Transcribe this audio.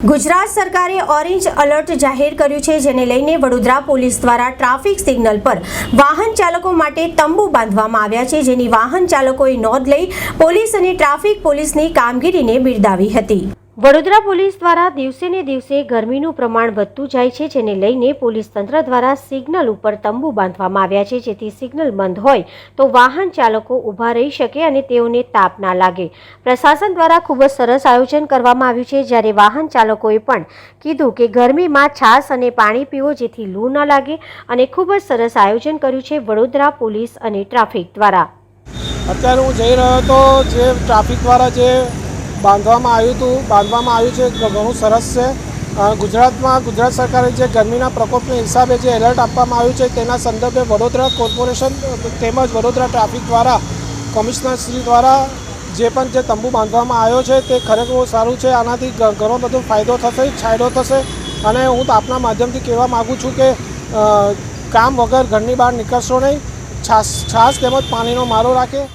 ગુજરાત સરકારે orange alert જાહેર કર્યું છે, જેને લઈને વડોદરા પોલીસ દ્વારા ટ્રાફિક સિગ્નલ પર વાહન ચાલકો માટે તંબુ બાંધવામાં આવ્યા છે, જેની વાહન ચાલકોએ નોંધ લઈ પોલીસ અને ટ્રાફિક પોલીસની કામગીરીને બિરદાવી હતી. વડોદરા પોલીસ દ્વારા દિવસે ને દિવસે ગરમીનું પ્રમાણ વધતું જાય છે, જેને લઈને પોલીસ તંત્ર દ્વારા સિગ્નલ ઉપર તંબુ બાંધવામાં આવ્યા છે. જેથી સિગ્નલ બંધ હોય તો વાહન ચાલકો ઊભા રહી શકે અને તેઓને તાપ ના લાગે. પ્રશાસન દ્વારા ખૂબ જ સરસ આયોજન કરવામાં આવ્યું છે. જ્યારે વાહન ચાલકોએ પણ કીધું કે ગરમીમાં છાશ અને પાણી પીવો જેથી લૂ ન લાગે અને ખૂબ જ સરસ આયોજન કર્યું છે વડોદરા પોલીસ અને ટ્રાફિક દ્વારા. અત્યારે હું જઈ રહ્યો હતો જે ટ્રાફિક દ્વારા જે બાંધવામાં આવ્યું હતું, બાંધવામાં આવ્યું છે ઘણું સરસ છે. ગુજરાતમાં, ગુજરાત સરકારે જે ગરમીના પ્રકોપને હિસાબે જે એલર્ટ આપવામાં આવ્યું છે, તેના સંદર્ભે વડોદરા કોર્પોરેશન, તેમજ વડોદરા ટ્રાફિક દ્વારા, કમિશનર શ્રી દ્વારા જે પણ જે તંબુ બાંધવામાં આવ્યો છે, તે ખરેખર બહુ સારું છે. આનાથી ઘણો બધો ફાયદો થશે, છાયડો થશે. અને હું આપના માધ્યમથી કહેવા માગું છું કે કામ વગર ઘરની બહાર નીકળશો નહીં. છાસ છાસ તેમજ પાણીનો મારો રાખે.